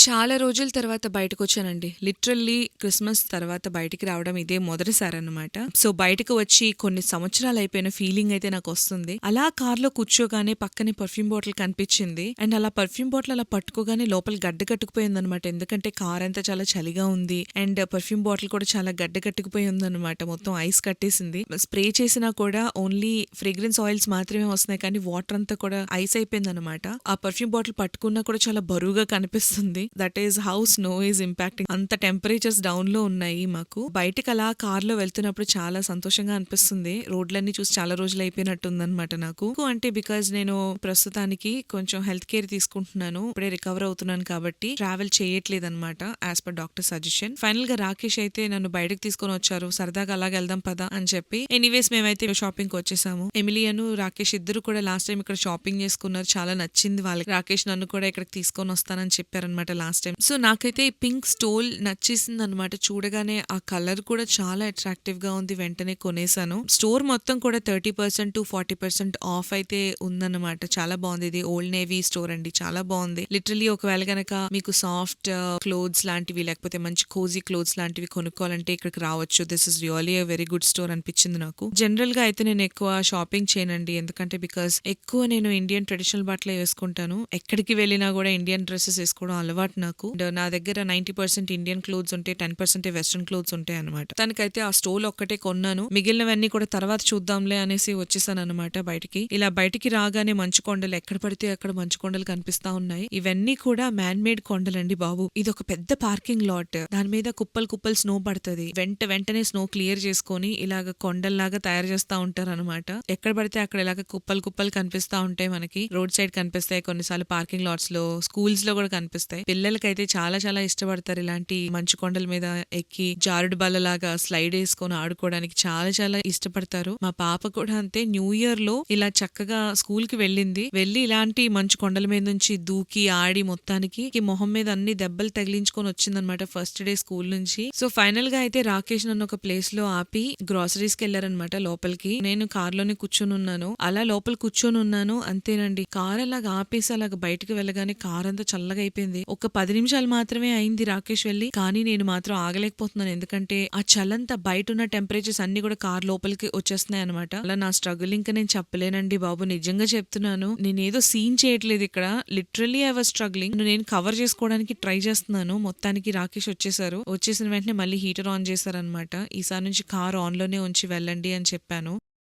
చాలా రోజుల తర్వాత బయటకు వచ్చానండి లిటరల్లీ క్రిస్మస్ తర్వాత బయటికి రావడం ఇదే మొదటిసారనమాట. సో, బయటకు వచ్చి కొన్ని సంవత్సరాలు అయిపోయిన ఫీలింగ్ అయితే నాకు వస్తుంది అలా కార్‌లో కూర్చోగానే పక్కనే పర్ఫ్యూమ్ బాటిల్ కనిపించింది అండ్ అలా పర్ఫ్యూమ్ బాటిల్ అలా పట్టుకోగానే లోపల గడ్డ కట్టుకుపోయింది అనమాట ఎందుకంటే కారంతా చాలా చలిగా ఉంది. అండ్ పర్ఫ్యూమ్ బాటిల్ కూడా చాలా గడ్డ కట్టుకుపోయి అనమాట మొత్తం ఐస్ కట్టేసింది. స్ప్రే చేసినా కూడా ఓన్లీ ఫ్రేగ్రెన్స్ ఆయిల్స్ మాత్రమే వస్తున్నాయి కానీ వాటర్ అంతా కూడా ఐస్ అయిపోయిందనమాట. ఆ పర్ఫ్యూమ్ బాటిల్ పట్టుకున్నా కూడా చాలా బరువుగా కనిపిస్తుంది. That is how snow is impacting. అంత టెంపరేచర్స్ డౌన్లో ఉన్నాయి మాకు. బయటకు అలా కార్లో వెళ్తున్నప్పుడు చాలా సంతోషంగా అనిపిస్తుంది. రోడ్లన్నీ చూసి చాలా రోజులు అయిపోయినట్టుందనమాట నాకు. అంటే బికాజ్ నేను ప్రస్తుతానికి కొంచెం హెల్త్ కేర్ తీసుకుంటున్నాను. ఇప్పుడే రికవర్ అవుతున్నాను కాబట్టి ట్రావెల్ చేయట్లేదు అనమాట యాజ్ పర్ డాక్టర్ సజెషన్. ఫైనల్గా రాకేష్ అయితే నన్ను బయటకి తీసుకొని వచ్చారు. సరదాగా అలాగే వెళ్దాం పదా అని చెప్పి. ఎనీవేస్ మేమైతే షాపింగ్‌కి వచ్చేసాము. ఎమిలియను, రాకేష్ ఇద్దరు కూడా లాస్ట్ టైం ఇక్కడ షాపింగ్ చేసుకున్నారు. చాలా నచ్చింది వాళ్ళకి. రాకేష్ నన్ను కూడా ఇక్కడికి తీసుకొని వస్తానని చెప్పారనమాట లాస్ట్ టైం సో, నాకైతే ఈ పింక్ స్టోల్ నచ్చేసింది అనమాట చూడగానే ఆ కలర్ కూడా చాలా అట్రాక్టివ్గా ఉంది. వెంటనే కొనేసాను. స్టోర్ మొత్తం కూడా 30% టు ఆఫ్ అయితే ఉందన్నమాట. చాలా బాగుంది ఇది ఓల్డ్ నేవీ స్టోర్ అండి. చాలా బాగుంది లిటరలీ ఒకవేళ కనుక మీకు సాఫ్ట్ క్లోత్స్ uh, లాంటివి లేకపోతే మంచి కోజీ క్లోత్స్ లాంటివి కొనుక్కోవాలంటే ఇక్కడికి రావచ్చు. This is really a very good store అనిపించింది నాకు. జనరల్‌గా అయితే నేను ఎక్కువ షాపింగ్ చేయనండి. ఎందుకంటే బికాస్ ఎక్కువ నేను ఇండియన్ ట్రెడిషనల్ బట్టలే వేసుకుంటాను. ఎక్కడికి వెళ్ళినా కూడా ఇండియన్ డ్రెస్సెస్ వేసుకోవడం అలవాటు నాకు. అండ్ నా దగ్గర 90% ఇండియన్ క్లోత్స్ ఉంటే 10% వెస్టర్న్ క్లోత్స్ ఉంటాయి అనమాట తనకైతే ఆ స్టోల్ ఒక్కటే కొన్నాను. మిగిలినవన్నీ కూడా తర్వాత చూద్దాంలే అనేసి వచ్చేసానన్నమాట బయటికి. ఇలా బయటికి రాగానే మంచు కొండలు ఎక్కడ పడితే అక్కడ మంచు కొండలు కనిపిస్తా ఉన్నాయి. ఇవన్నీ కూడా మ్యాన్ మేడ్ కొండలండి బాబు. ఇది ఒక పెద్ద పార్కింగ్ లాట్. దాని మీద కుప్పలు కుప్పలు స్నో పడతది. వెంట వెంటనే స్నో క్లియర్ చేసుకొని ఇలాగ కొండల్లాగా తయారు చేస్తా ఉంటారనమాట. ఎక్కడ పడితే అక్కడ ఇలాగ కుప్పలు కుప్పలు కనిపిస్తా ఉంటాయి మనకి. రోడ్ సైడ్ కనిపిస్తాయి. కొన్నిసార్లు పార్కింగ్ లాట్స్లో స్కూల్స్లో కూడా కనిపిస్తాయి. పిల్లలకైతే చాలా చాలా ఇష్టపడతారు ఇలాంటి మంచు కొండల మీద ఎక్కి జారుడు బల్లలాగా స్లైడ్ వేసుకొని ఆడుకోవడానికి చాలా చాలా ఇష్టపడతారు. మా పాప కూడా అంతే న్యూ ఇయర్లో ఇలా చక్కగా స్కూల్కి వెళ్ళింది. వెళ్ళి ఇలాంటి మంచు కొండల మీద నుంచి దూకి ఆడి మొత్తానికి ఈ మొహం మీద అన్ని దెబ్బలు తగిలించుకొని వచ్చిందనమాట ఫస్ట్ డే స్కూల్ నుంచి. సో ఫైనల్గా అయితే రాకేష్ నన్ను ఒక ప్లేస్లో ఆపి గ్రాసరీస్కి వెళ్ళారనమాట లోపలికి. నేను కార్లోనే కూర్చొని ఉన్నాను. అలా లోపల కూర్చొని ఉన్నాను. అంతేనండి. కార్ అలాగ ఆపేసి అలాగ బయటకు వెళ్ళగానే కార్ అంతా చల్లగా అయిపోయింది. ఒక పది నిమిషాలు మాత్రమే అయింది రాకేష్ వెళ్ళి. కానీ నేను మాత్రం ఆగలేకపోతున్నాను. ఎందుకంటే ఆ చలంతా బయట ఉన్న టెంపరేచర్స్ అన్ని కూడా కార్ లోపలికి వచ్చేస్తున్నాయి అనమాట. అలా నా స్ట్రగుల్ ఇంకా నేను చెప్పలేనండి బాబు. నిజంగా చెప్తున్నాను. నేనేదో సీన్ చేయట్లేదు ఇక్కడ. Literally I was struggling. నేను కవర్ చేసుకోవడానికి ట్రై చేస్తున్నాను. మొత్తానికి రాకేష్ వచ్చేసారు. వచ్చేసిన వెంటనే మళ్ళీ హీటర్ ఆన్ చేశారనమాట. ఈసారి నుంచి కార్ ఆన్లోనే ఉంచి వెళ్ళండి అని చెప్పాను.